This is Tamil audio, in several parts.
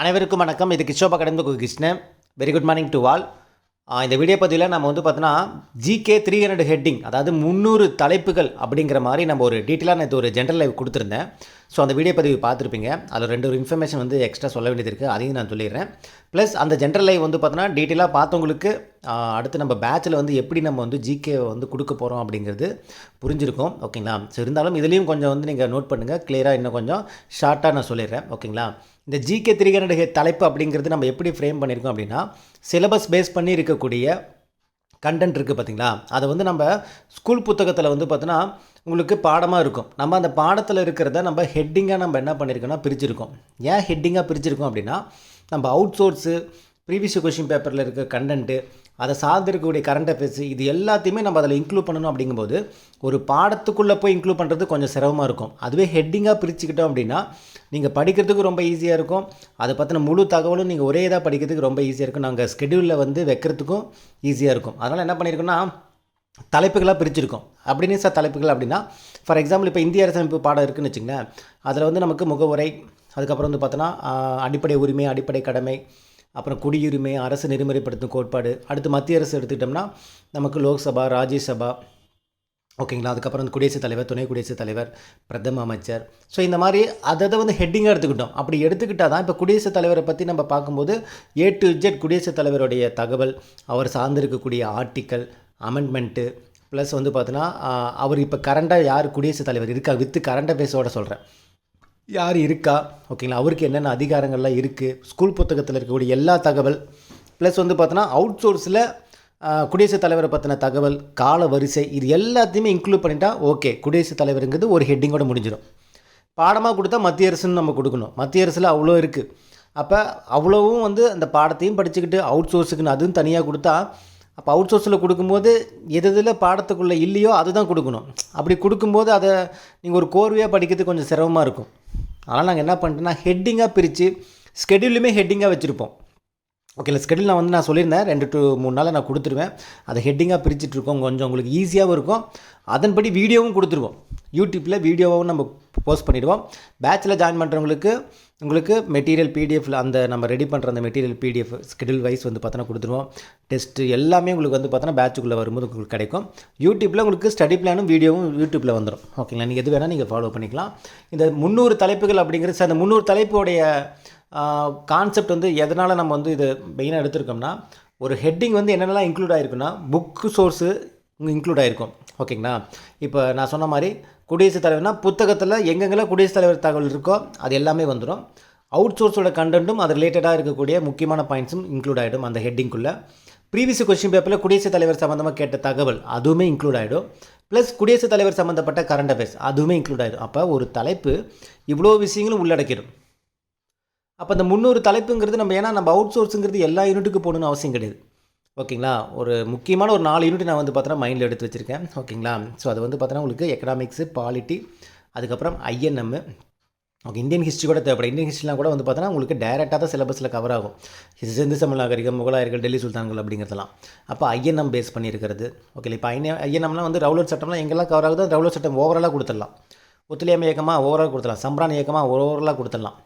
அனைவருக்கும் வணக்கம். இது கிஷோபா கடந்து Krishnan. Very good morning to all இந்த வீடியோ பதிவில் நம்ம வந்து பார்த்தோன்னா ஜிகே த்ரீ ஹண்ட்ரட் ஹெட்டிங் அதாவது முந்நூறு தலைப்புகள் அப்படிங்கிற மாதிரி நம்ம ஒரு டீட்டெயிலாக நான் இது ஒரு ஜென்ரல் லைவ் கொடுத்துருந்தேன். ஸோ அந்த வீடியோ பதிவு பார்த்துருப்பீங்க. அதில் ரெண்டு ஒரு இன்ஃபர்மேஷன் வந்து எக்ஸ்ட்ரா சொல்ல வேண்டியது இருக்குது அதையும் நான் சொல்லிடுறேன். ப்ளஸ் அந்த ஜென்ரல் லைவ் வந்து பார்த்தோன்னா டீட்டெயிலாக பார்த்தவங்களுக்கு அடுத்து நம்ம பேட்சில் வந்து எப்படி நம்ம வந்து ஜிகே வந்து கொடுக்க போகிறோம் அப்படிங்கிறது புரிஞ்சிருக்கும். ஓகேங்களா ஸோ இருந்தாலும் இதுலேயும் கொஞ்சம் வந்து நீங்கள் நோட் பண்ணுங்கள் கிளியராக இன்னும் கொஞ்சம் ஷார்ட்டாக நான் சொல்லிடுறேன். ஓகேங்களா இந்த ஜிகே த்ரீ ஹண்ட்ரட் தலைப்பு அப்படிங்கிறது நம்ம எப்படி ஃப்ரேம் பண்ணியிருக்கோம் அப்படின்னா சிலபஸ் பேஸ் பண்ணி இருக்கக்கூடிய கண்டென்ட் இருக்குது பார்த்தீங்களா? அதை வந்து நம்ம ஸ்கூல் புத்தகத்தில் வந்து பார்த்தோன்னா உங்களுக்கு பாடமாக இருக்கும். நம்ம அந்த பாடத்தில் இருக்கிறத நம்ம ஹெட்டிங்காக நம்ம என்ன பண்ணியிருக்கோம்னா பிரிச்சிருக்கோம். ஏன் ஹெட்டிங்காக பிரிச்சிருக்கோம் அப்படின்னா நம்ம அவுட் சோர்ஸு ப்ரீவியஸ் கொஷின் பேப்பரில் இருக்க கண்டென்ட்டு அதை சார்ந்து இருக்கக்கூடிய கரண்ட் அஃபேர்ஸ் இது எல்லாத்தையுமே நம்ம அதில் இன்க்ளூட் பண்ணணும் அப்படிங்கும்போது ஒரு பாடத்துக்குள்ளே போய் இன்க்ளூட் பண்ணுறது கொஞ்சம் சிரமமாக இருக்கும். அதுவே ஹெட்டிங்காக பிரிச்சுக்கிட்டோம் அப்படின்னா நீங்கள் படிக்கிறதுக்கு ரொம்ப ஈஸியாக இருக்கும். அதை பற்றின முழு தகவலும் நீங்கள் ஒரே இதாக படிக்கிறதுக்கு ரொம்ப ஈஸியாக இருக்கும். நாங்கள் ஸ்கெடியூலில் வந்து வைக்கிறதுக்கும் ஈஸியாக இருக்கும். அதனால் என்ன பண்ணியிருக்கோன்னா தலைப்புகளாக பிரிச்சிருக்கோம். அப்படின்னு சார் தலைப்புகள் அப்படின்னா ஃபார் எக்ஸாம்பிள் இப்போ இந்திய அரசமைப்பு பாடம் இருக்குதுன்னு வச்சுங்களேன் அதில் வந்து நமக்கு முகவுரை அதுக்கப்புறம் வந்து பார்த்தோன்னா அடிப்படை உரிமை அடிப்படை கடமை அப்புறம் குடியுரிமை அரசு நெறிமுறைப்படுத்தும் கோட்பாடு அடுத்து மத்திய அரசு எடுத்துக்கிட்டோம்னா நமக்கு லோக்சபா ராஜ்யசபா ஓகேங்களா? அதுக்கப்புறம் வந்து குடியரசுத் தலைவர் துணை குடியரசுத் தலைவர் பிரதம அமைச்சர். ஸோ இந்த மாதிரி அதை அதை வந்து ஹெட்டிங்காக எடுத்துக்கிட்டோம். அப்படி எடுத்துக்கிட்டால் தான் இப்போ குடியரசுத் தலைவரை பற்றி நம்ம பார்க்கும்போது ஏ டு ஜெட் குடியரசுத் தலைவருடைய தகவல் அவர் சார்ந்திருக்கக்கூடிய ஆர்டிக்கல் அமெண்ட்மெண்ட்டு ப்ளஸ் வந்து பார்த்தோன்னா அவர் இப்போ கரண்டாக யார் குடியரசுத் தலைவர் இருக்கா? வித்து கரண்ட் அஃபேர்ஸோட சொல்கிறேன் யார் இருக்கா? ஓகேங்களா அவருக்கு என்னென்ன அதிகாரங்கள்லாம் இருக்குது ஸ்கூல் புத்தகத்தில் இருக்கக்கூடிய எல்லா தகவல். ப்ளஸ் வந்து பார்த்தோன்னா அவுட் சோர்ஸில் குடியரசுத் தலைவரை பற்றின தகவல் கால வரிசை இது எல்லாத்தையுமே இன்க்ளூட் பண்ணிட்டா ஓகே குடியரசுத் தலைவருங்கிறது ஒரு ஹெட்டிங்கோட முடிஞ்சிடும். பாடமாக கொடுத்தா மத்திய அரசுன்னு நம்ம கொடுக்கணும். மத்திய அரசில் அவ்வளோ இருக்குது அப்போ அவ்வளோவும் வந்து அந்த பாடத்தையும் படிச்சுக்கிட்டு அவுட் சோர்ஸுக்குன்னு அதுவும் தனியாக கொடுத்தா அப்போ அவுட் சோர்ஸில் கொடுக்கும்போது எது எதில் பாடத்துக்குள்ளே இல்லையோ அதுதான் கொடுக்கணும். அப்படி கொடுக்கும்போது அதை நீங்கள் ஒரு கோர்வையாக படிக்கிறது கொஞ்சம் சிரமமாக இருக்கும். அதனால் நாங்கள் என்ன பண்ணிட்டோன்னா ஹெட்டிங்காக பிரித்து ஸ்கெடியூலுமே ஹெட்டிங்காக வச்சுருப்போம். ஓகே ஸ்கெடியூல் நான் வந்து நான் சொல்லியிருந்தேன். ரெண்டு டு மூணு நாளில் நான் கொடுத்துருவேன். அதை ஹெட்டிங்காக பிரிச்சுட்ருக்கோம் கொஞ்சம் உங்களுக்கு ஈஸியாகவும் இருக்கும். அதன்படி வீடியோவும் கொடுத்துருவோம். யூடியூப்பில் வீடியோவும் நம்ம போஸ்ட் பண்ணிடுவோம். பேட்சில் ஜாயின் பண்ணுறவங்களுக்கு உங்களுக்கு மெட்டீரியல் பிடிஎஃபில் அந்த நம்ம ரெடி பண்ணுற அந்த மெட்டீரியல் பிடிஎஃப் ஸ்கெடியூல் வைஸ் வந்து பார்த்தோன்னா கொடுத்துருவோம். டெஸ்ட்டு எல்லாமே உங்களுக்கு வந்து பார்த்தோன்னா பேட்சுக்குள்ளே வரும்போது உங்களுக்கு கிடைக்கும். யூடியூப்பில் உங்களுக்கு ஸ்டடி பிளானும் வீடியோவும் யூடியூப்பில் வந்துடும் ஓகேங்களா? நீங்கள் எது வேணால் நீங்கள் ஃபாலோ பண்ணிக்கலாம். இந்த முந்நூறு தலைப்புகள் அப்படிங்கிறது அந்த முந்நூறு தலைப்புடைய கான்செப்ட் வந்து எதனால் நம்ம வந்து இது மெயினாக எடுத்திருக்கோம்னா ஒரு ஹெட்டிங் வந்து என்னென்னலாம் இன்க்ளூட் ஆகிருக்குன்னா புக்கு சோர்ஸு இன்க்ளூட் ஆகிருக்கும் ஓகேங்களா இப்போ நான் சொன்ன மாதிரி குடியரசுத் தலைவர்னால் புத்தகத்தில் எங்கெங்கெல்லாம் குடியரசுத் தலைவர் தகவல் இருக்கோ அது எல்லாமே வந்துடும் அவுட் சோர்ஸோட கண்டென்ட்டும் அது ரிலேட்டடாக இருக்கக்கூடிய முக்கியமான பாயிண்ட்ஸும் இன்க்ளூட் ஆகிடும் அந்த ஹெட்டிங்குள்ளே ப்ரீவியஸ் கொஸ்டின் பேப்பரில் குடியரசுத் தலைவர் சம்மந்தமாக கேட்ட தகவல் அதுவுமே இன்க்ளூட் ஆகிடும் ப்ளஸ் குடியரசுத் தலைவர் சம்மந்தப்பட்ட கரண்ட் அஃபேர்ஸ் அதுவுமே இன்க்ளூட் ஆகிடும் அப்போ ஒரு தலைப்பு இவ்வளோ விஷயங்களும் உள்ளடக்கிடும். அப்போ இந்த முந்நூறு தலைப்புங்கிறது நம்ம ஏன்னா நம்ம அவுட் சோர்ஸுங்கிறது எல்லா யூனிட்டுக்கு போகணுன்னு அவசியம் கிடையாது. ஓகேங்களா ஒரு முக்கியமான ஒரு நாலு யூனிட் நான் வந்து பார்த்தோன்னா மைண்டில் எடுத்து வச்சுருக்கேன். ஓகேங்களா ஸோ அது வந்து பார்த்தோன்னா உங்களுக்கு எக்கனாமிக்ஸு பாலிட்டி அதுக்கப்புறம் ஐஎன்எம்மு ஓகே இந்தியன் ஹிஸ்ட்ரி கூட தேவைப்படும். இந்தியன் ஹிஸ்ட்ரிலாம் கூட வந்து பார்த்தோன்னா உங்களுக்கு டேரெக்டாக தான் சிலபஸில் கவர் ஆகும். இது சிந்து சம நாகரிகம் முகலாயர்கள் டெல்லி சுல்தான்கள் அப்படிங்கிறதுலாம் அப்போ ஐஎன்எம் பேஸ் பண்ணியிருக்கிறது. ஓகே இப்போ ஐஎன் ஐஎன்எம்லாம் வந்து ரவுலட் சட்டம்லாம் எங்கெல்லாம் கவர் ஆகுதோ ரவுலர் ரவுலட் சட்டம் ஓவராலாக கொடுத்துடலாம். ஒத்துழையாமை இயக்கமாக ஓவரால் கொடுத்துடலாம். சம்பரான் இயக்கமாக ஓவராலாக கொடுத்துடலாம்.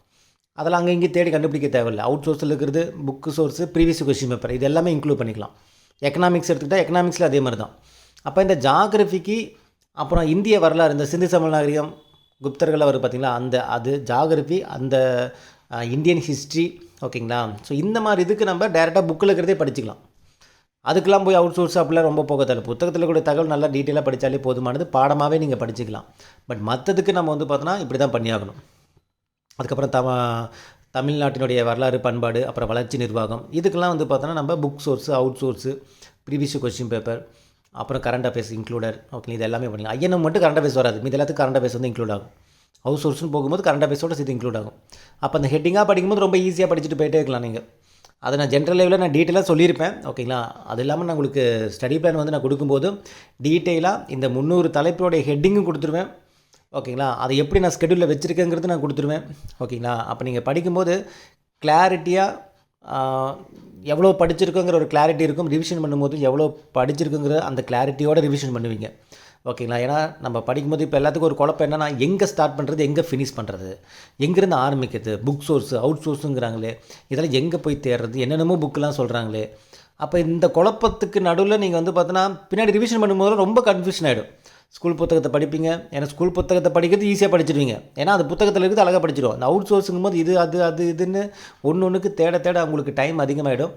அதெல்லாம் அங்கே இங்கே தேடி கண்டுபிடிக்க தேவையில்லை. அவுட் சோர்ஸில் இருக்கிறது book source previous question paper இது எல்லாமே இன்க்ளூட் பண்ணிக்கலாம். எக்கனாமிக்ஸ் எடுத்துக்கிட்டால் எக்கனாமிக்ஸில் அதே மாதிரி தான். அப்போ இந்த ஜாகிரஃபிக்கு அப்புறம் இந்திய வரலாறு இந்த சிந்து சமல் நாகரிகம் குப்தர்கள் அவர் பார்த்திங்களா? அந்த அது ஜாகிரஃபி அந்த இந்தியன் ஹிஸ்ட்ரி ஓகேங்களா? ஸோ இந்த மாதிரி இதுக்கு நம்ம டேரெக்டாக புக்கில் இருக்கிறதே படிச்சுக்கலாம். அதுக்கெல்லாம் போய் அவுட் சோர்ஸ் அப்படிலாம் ரொம்ப போக தேவை புத்தகத்தில் கூட தகவல் நல்லா டீட்டெயிலாக படித்தாலே போதுமானது. பாடமாகவே நீங்கள் படிச்சுக்கலாம். பட் மற்றதுக்கு நம்ம வந்து பார்த்தோன்னா இப்படி தான் பண்ணியாகணும். அதுக்கப்புறம் தம தமிழ்நாட்டினுடைய வரலாறு பண்பாடு அப்புறம் வளர்ச்சி நிர்வாகம். இதுக்கெல்லாம் வந்து பார்த்தோன்னா நம்ம book source out source previous question paper அப்புறம் கரண்ட் அஃபேர்ஸ் இன்க்ளூடர் ஓகே இது எல்லாமே பண்ணிக்கலாம் ஐஎன்எம் மட்டும் கரண்ட் அஃபேர்ஸ் வராது. இது எல்லாத்துக்கும் கரண்ட் அஃபேர்ஸ் வந்து இன்க்ளூட் ஆகும். ஹவுஸ் சோர்ஸ்னு போகும்போது கரண்ட் அஃபேர்ஸோட சேர்த்து இன்க்ளூட் ஆகும். அப்போ அந்த ஹெட்டிங்காக படிக்கும்போது ரொம்ப ஈஸியாக படிச்சுட்டு போயிட்டே இருக்கலாம் நீங்கள் அதை நான் ஜென்ரல் லெவலில் நான் டீட்டெயிலாக சொல்லியிருப்பேன் ஓகேங்களா அது இல்லாமல் நான் உங்களுக்கு ஸ்டடி பிளான் வந்து நான் கொடுக்கும்போது டீட்டெயிலாக இந்த முந்நூறு தலைப்போடைய ஹெட்டிங்கும் கொடுத்துருவேன். ஓகேங்களா? அதை எப்படி நான் ஸ்கெடியூலில் வச்சுருக்கேங்கிறது நான் கொடுத்துருவேன். ஓகேங்களா? அப்போ நீங்கள் படிக்கும்போது கிளாரிட்டியாக எவ்வளோ படிச்சிருக்கோங்கிற ஒரு கிளாரிட்டி இருக்கும். ரிவிஷன் பண்ணும்போது எவ்வளோ படிச்சிருக்குங்கிற அந்த கிளாரிட்டியோட ரிவிஷன் பண்ணுவீங்க. ஓகேங்களா? ஏன்னா நம்ம படிக்கும்போது இப்போ எல்லாத்துக்கும் ஒரு குழப்பம் என்னன்னா எங்கே ஸ்டார்ட் பண்ணுறது எங்கே ஃபினிஷ் பண்ணுறது எங்கேருந்து ஆரம்பிக்கிறது? புக் சோர்ஸ் அவுட் சோர்ஸுங்கிறாங்களே இதெல்லாம் எங்கே போய் தேடுறது? என்னென்னமோ புக்கெலாம் சொல்கிறாங்களே அப்போ இந்த குழப்பத்துக்கு நடுவில் நீங்கள் வந்து பார்த்தோன்னா பின்னாடி ரிவிஷன் பண்ணும்போது ரொம்ப கன்ஃபியூஷன் ஆகிடும் ஸ்கூல் புத்தகத்தை படிப்பீங்க. ஏன்னா ஸ்கூல் புத்தகத்தை படிக்கிறது ஈஸியாக படிச்சிடுவீங்க. ஏன்னா அது புத்தகத்தில் இருக்குது அழகாக படிச்சிடும் அந்த அவுட் சோர்ஸுங்கும் போது இது அது அது இதுன்னு ஒன்று ஒன்றுக்கு தேட தேட அவங்களுக்கு டைம் அதிகமாகிடும்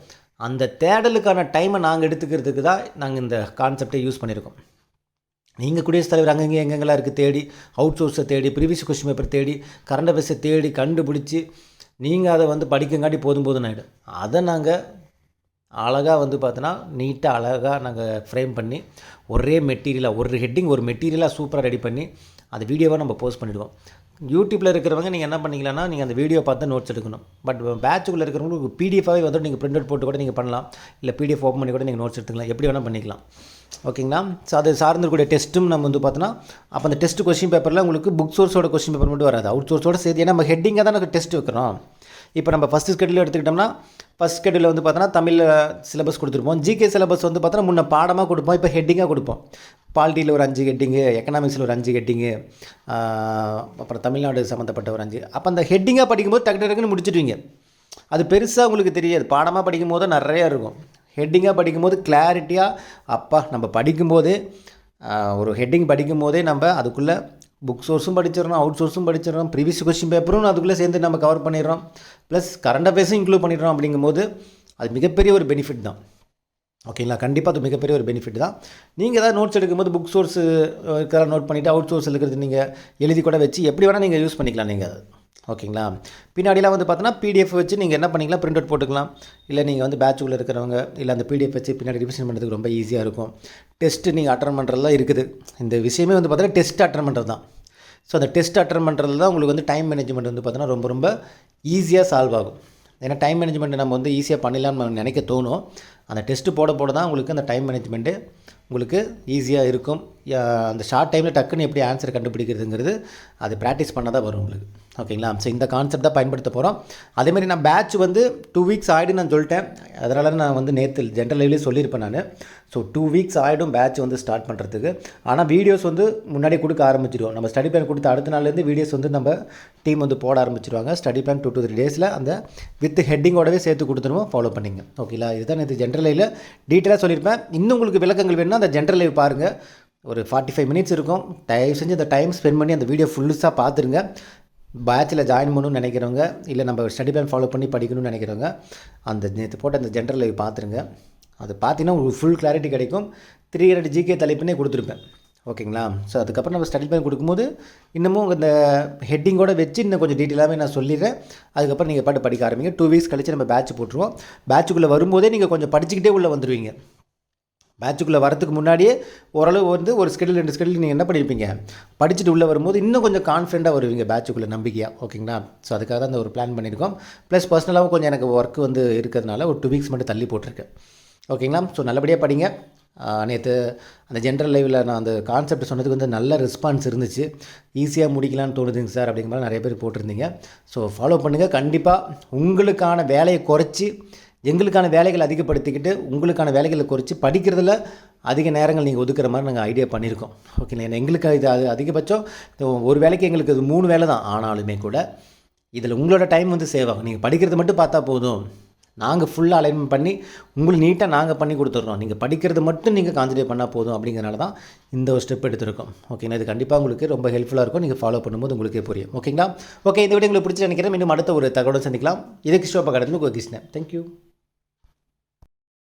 அந்த தேடலுக்கான டைமை நாங்கள் எடுத்துக்கிறதுக்கு தான் நாங்கள் இந்த கான்செப்டை யூஸ் பண்ணியிருக்கோம். நீங்கள் குடியரசுத் தலைவர் அங்கங்கே எங்கெங்கெல்லாம் இருக்குது தேடி அவுட் சோர்ஸை தேடி ப்ரீவியஸ் கொஸ்டின் பேப்பர் தேடி கரண்ட் அஃபேர்ஸை தேடி கண்டுபிடிச்சி நீங்கள் அதை வந்து படிக்கங்காட்டி போதும் போதும் ஆகிடும் அதை நாங்கள் அழகாக வந்து பார்த்தோன்னா நீட்டாக அழகாக நாங்கள் ஃப்ரேம் பண்ணி ஒரே மெட்டீரியலாக ஒரு ஹெட்டிங் ஒரு மெட்டீரியலாக சூப்பராக ரெடி பண்ணி அந்த வீடியோவாக நம்ம போஸ்ட் பண்ணிவிடுவோம் யூடியூப்பில் இருக்கிறவங்க நீங்கள் என்ன பண்ணிக்கலாம்னா நீங்கள் அந்த வீடியோ பார்த்து நோட்ஸ் எடுக்கணும். பட் பேட்சுக்குள்ளே இருக்கிறவங்களுக்கு பிடிஎஃபாகவே வந்து நீங்கள் பிரிண்ட் அவுட் போட்டு கூட நீங்கள் பண்ணலாம். இல்லை பிடிஎஃப் ஓப்பன் பண்ணி கூட நீங்கள் நோட்ஸ் எடுத்துக்கலாம். எப்படி வேணால் பண்ணிக்கலாம். ஓகேங்களா ஸோ அது சார்ந்திருக்கூடிய டெஸ்ட்டும் நம்ம வந்து பார்த்தோன்னா அப்போ அந்த டெஸ்ட் கொஸ்டின் பேப்பரில் உங்களுக்கு புக் சோர்ஸோட கொஸ்டின் பேப்பர் மட்டும் வராது. அவுட் சோர்ஸோட சேர்த்து ஏன்னா நம்ம ஹெட்டிங்காக தான் நாங்கள் டெஸ்ட் வைக்கிறோம். இப்போ நம்ம ஃபஸ்ட்டு ஸ்கெடியூல் எடுத்துக்கிட்டோம்னா ஃபஸ்ட் ஸ்கெடியூலில் வந்து பார்த்தோன்னா தமிழ் சிலபஸ் கொடுத்துருப்போம். ஜிகே சிலபஸ் வந்து பார்த்தோன்னா முன்ன பாடமாக கொடுப்போம் இப்போ ஹெட்டிங்காக கொடுப்போம். பாலிட்டியில் ஒரு அஞ்சு ஹெட்டிங்கு எக்கனாமிக்ஸில் ஒரு அஞ்சு ஹெட்டிங்கு அப்புறம் தமிழ்நாடு சம்மந்தப்பட்ட ஒரு அஞ்சு. அப்போ அந்த ஹெட்டிங்காக படிக்கும்போது டக்கு டக்குன்னு முடிச்சுடுவீங்க. அது பெருசாக உங்களுக்கு தெரியாது. பாடமாக படிக்கும் போது நிறையா இருக்கும். ஹெட்டிங்காக படிக்கும்போது கிளாரிட்டியாக அப்பா நம்ம படிக்கும்போதே ஒரு ஹெட்டிங் படிக்கும் போதே நம்ம அதுக்குள்ளே புக் சோர்ஸும் படிச்சிடறோம் அவுட் சோர்ஸும் படிச்சிடறோம் ப்ரீவியஸ் கொஸ்டின் பேப்பரும் அதுக்குள்ளே சேர்ந்து நம்ம கவர் பண்ணிடுறோம். ப்ளஸ் கரண்ட் அஃபேர்ஸும் இன்க்ளூட் பண்ணிடுறோம் அப்படிங்கும்போது அது மிகப்பெரிய ஒரு பெனிஃபிட் தான். ஓகேங்களா கண்டிப்பாக அது மிகப்பெரிய ஒரு பெனிஃபிட் தான். நீங்கள் ஏதாவது நோட்ஸ் எடுக்கும்போது புக் சோர்ஸ் இருக்கிற நோட் பண்ணிவிட்டு அவுட் சோர்ஸ் இருக்கிறது நீங்கள் எழுதி கூட வச்சு எப்படி வேணால் நீங்கள் யூஸ் பண்ணிக்கலாம் நீங்கள் அது. ஓகேங்களா? பின்னாடிலாம் வந்து பார்த்தோன்னா பிடிஎஃப் வச்சு நீங்கள் என்ன பண்ணிக்கலாம் பிரிண்ட் அவுட் போட்டுக்கலாம். இல்லை நீங்கள் வந்து பேட்சுக்குள்ளே இருக்கிறவங்க இல்லை அந்த பிடிஎஃப் வச்சு பின்னாடி ரிவிஷன் பண்ணுறதுக்கு ரொம்ப ஈஸியாக இருக்கும். டெஸ்ட்டு நீங்கள் அட்டன் பண்ணுறதுலாம் இருக்குது. இந்த விஷயமே வந்து பார்த்தீங்கன்னா டெஸ்ட் அட்டன் பண்ணுறது தான் ஸோ அந்த டெஸ்ட் அட்டன் பண்ணுறது தான் உங்களுக்கு வந்து டைம் மேனேஜ்மெண்ட் வந்து பார்த்தோன்னா ரொம்ப ரொம்ப ஈஸியாக சால்வ் ஆகும். ஏன்னா டைம் மேனேஜ்மெண்ட் நம்ம வந்து ஈஸியாக பண்ணலாம்னு நினைக்க தோணும். அந்த டெஸ்ட்டு போட போட தான் உங்களுக்கு அந்த டைம் மேனேஜ்மெண்ட்டு உங்களுக்கு ஈஸியாக இருக்கும். அந்த ஷார்ட் டைமில் டக்குன்னு எப்படி ஆன்சர் கண்டுபிடிக்கிறதுங்கிறது அது ப்ராக்டிஸ் பண்ணால் தான் வரும் உங்களுக்கு. ஓகேங்களா? ஸோ இந்த கான்செப்ட் தான் பயன்படுத்த போகிறோம் அதேமாதிரி நான் பேட்ச் வந்து டூ வீக்ஸ் ஆகிடும் நான் சொல்லிட்டேன். அதனால நான் வந்து நேற்று ஜென்ரல் லெவலே சொல்லியிருப்பேன் நான். ஸோ டூ வீக்ஸ் ஆகிடும் பேட்ச் வந்து ஸ்டார்ட் பண்ணுறதுக்கு ஆனால் வீடியோஸ் வந்து முன்னாடி கொடுக்க ஆரம்பிச்சிடுவோம். நம்ம ஸ்டடி பிளான் கொடுத்த அடுத்த நாள்லேருந்து வீடியோஸ் வந்து நம்ம டீம் வந்து போட ஆரம்பிச்சிருவாங்க. Study plan two two three டேஸில் அந்த வித் ஹெட்டிங்கோடவே சேர்த்து கொடுத்துருவோம். ஃபாலோ பண்ணிங்க. ஓகேங்களா? இதுதான் நேற்று ஜென்ரல் லைவில் டீட்டெயிலாக சொல்லியிருப்பேன். இன்னும் உங்களுக்கு விளக்கங்கள் வேணும்னா அந்த ஜென்ரல் லைவ் பாருங்கள் ஒரு ஃபார்ட்டி ஃபைவ் மினிட்ஸ் இருக்கும். தயவு செஞ்சு அந்த டைம் ஸ்பெண்ட் பண்ணி அந்த வீடியோ ஃபுல்லுஸாக பார்த்துருங்க. பேட்சில் ஜாயின் பண்ணணும்னு நினைக்கிறவங்க இல்லை நம்ம ஸ்டடி பிளான் ஃபாலோ பண்ணி படிக்கணும்னு நினைக்கிறவங்க அந்த நேற்று போட்ட அந்த ஜென்ரல் லைவ் பார்த்துருங்க அது பார்த்தீங்கன்னா உங்களுக்கு ஃபுல் கிளாரிட்டி கிடைக்கும். த்ரீ ஹண்ட்ரட் ஜிகே தலைப்புனே கொடுத்துருப்பேன். ஓகேங்களா? ஸோ அதுக்கப்புறம் நம்ம ஸ்டடி பிளான் கொடுக்கும்போது இன்னமும் இந்த ஹெட்டிங்கோட வச்சு இன்னும் கொஞ்சம் டீட்டெயிலாகவே நான் சொல்லிடுறேன். அதுக்கப்புறம் நீங்கள் பாட்டு படிக்க ஆரம்பிங்க. டூ வீக்ஸ் கழிச்சு நம்ம பேட்ச் போட்டுருவோம். பேட்சுக்குள்ளே வரும்போதே நீங்கள் கொஞ்சம் படிச்சுக்கிட்டே உள்ளே வந்துடுவீங்க பேட்சுக்குள்ளே வரதுக்கு முன்னாடியே ஓரளவு வந்து ஒரு ஸ்கெடியூல் ரெண்டு ஸ்கெடியூல் நீங்கள் என்ன பண்ணியிருப்பீங்க படிச்சுட்டு உள்ளே வரும்போது இன்னும் கொஞ்சம் கான்ஃபிடண்ட்டாக வருவீங்க பேட்சுக்குள்ளே நம்பிக்கையாக ஓகேங்களா ஸோ அதுக்காக தான் அந்த ஒரு பிளான் பண்ணியிருக்கோம் ப்ளஸ் பர்சனலாகவும் கொஞ்சம் எனக்கு ஒர்க் வந்து இருக்கிறதுனால ஒரு டூ வீக்ஸ் மட்டும் தள்ளி போட்டிருக்கேன் ஓகேங்களா ஸோ நல்லபடியாக படிங்க. நேற்று அந்த ஜென்ரல் லைவில் நான் அந்த கான்செப்ட் சொன்னதுக்கு வந்து நல்ல ரெஸ்பான்ஸ் இருந்துச்சு. ஈஸியாக முடிக்கலான்னு தோணுதுங்க சார் அப்படிங்கிற மாதிரி நிறைய பேர் போட்டிருந்தீங்க. ஸோ ஃபாலோ பண்ணுங்கள் கண்டிப்பாக உங்களுக்கான வேலையை குறைச்சி எங்களுக்கான வேலைகளை அதிகப்படுத்திக்கிட்டு உங்களுக்கான வேலைகளை குறைச்சி படிக்கிறதுல அதிக நேரங்கள் நீங்கள் ஒதுக்குற மாதிரி நாங்கள் ஐடியா பண்ணியிருக்கோம். ஓகேங்களா எங்களுக்கு இது அது அதிகபட்சம் ஒரு வேலைக்கு எங்களுக்கு இது மூணு வேலை தான். ஆனாலுமே கூட இதில் உங்களோட டைம் வந்து சேவ் ஆகும். நீங்கள் படிக்கிறது மட்டும் பார்த்தா போதும். நாங்கள் ஃபுல்லாக அலைன்மெண்ட் பண்ணி உங்களுக்கு நீட்டாக நாங்கள் பண்ணி கொடுத்துட்றோம். நீங்கள் படிக்கிறது மட்டும் நீங்கள் கான்சன்ட்ரேட் பண்ணால் போதும் அப்படிங்கிறனால தான் இந்த ஒரு ஸ்டெப் எடுத்திருக்கோம். ஓகேங்களா இது கண்டிப்பாக உங்களுக்கு ரொம்ப ஹெல்ப்ஃபுல்லாக இருக்கும். நீங்கள் ஃபாலோ பண்ணும்போது உங்களுக்கே புரியும். ஓகேங்களா ஓகே இந்த வீடியோ உங்களுக்கு பிடிச்சி நினைக்கிறேன். இன்னும் அடுத்த ஒரு தகவலும் சந்திக்கலாம். இதுக்கு ஸ்டோப் கடந்து கிருஷ்ணன். தேங்க்யூ